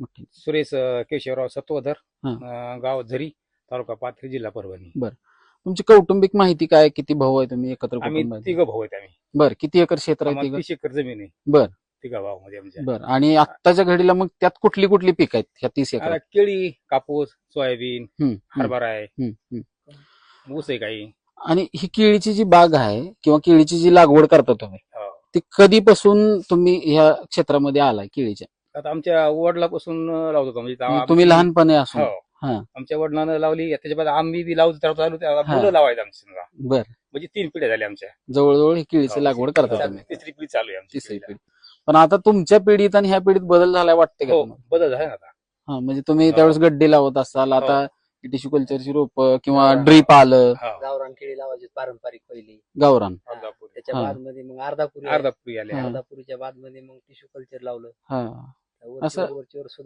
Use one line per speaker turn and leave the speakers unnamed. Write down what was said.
सुरेश अं, केशवराव सत्वधर
हा.
अं, गाव झरी तालुका पाथरी जिल्हा परभणी.
तुमची कौटुंबिक माहिती काय? किती भाऊ आहे तुम्ही एकत्र
आम्ही
कुटुंब आहे?
तिघ भाऊ आहेत आम्ही.
बर. किती एकर क्षेत्र आहे
आम्हाला
तिघं?
तीस एकर जमीन आहे.
बर.
तिघा भाऊ मध्ये आमच्या.
बर. आणि आत्ताच्या घडीला मग त्यात कुठली कुठली पीक आहेत ह्या तीस एकर
आता केळी कापूस सोयाबीन हरभरा आहे. ऊस आहे काही.
आणि ही केळीची जी बाग आहे किंवा केळीची जी लागवड करता तुम्ही
हो.
ती कधीपासून तुम्ही ह्या क्षेत्रामध्ये आलाय केळीच्या?
आता आमच्या वडिलापासून लावत होतो म्हणजे
म्हणजे तुम्ही लहानपणे असून.
हो.
हा.
आमच्या वडिलांना लावली त्याच्या बाद आम्ही बी लावतो त्याला चालू
हा.
मुलं लावायचं आमची समजा.
बर.
म्हणजे तीन पिढ्या झाल्या आमच्या.
जवळजवळ ही केळीची
हो,
लागवड करता
तिसरी-
तुम्ही.
तिसरी पिढी चालू आहे आमची
तिसरी. पिढी. पण आता तुमच्या पिढीत आणि ह्या पिढीत बदल झालाय वाटते का
हो
तुम्हाला?
बदल झाला ना आता.
हा म्हणजे तुम्ही
हो.
त्यावेळेस गड्डे लावत असाल आता टिश्यू कल्चरची रोप किंवा
हो.
ड्रीप आलं.
हा.
गावरान केळी लावायची पारंपरिक पहिली.
गावरान.
अर्धापुरी.
त्याच्या
हा.
बादमध्ये मग अर्धापुरी
अर्धापुरी आले.
अर्धापुरीच्या बादमध्ये मग टिश्यू कल्चर लावलं.
हा. असं-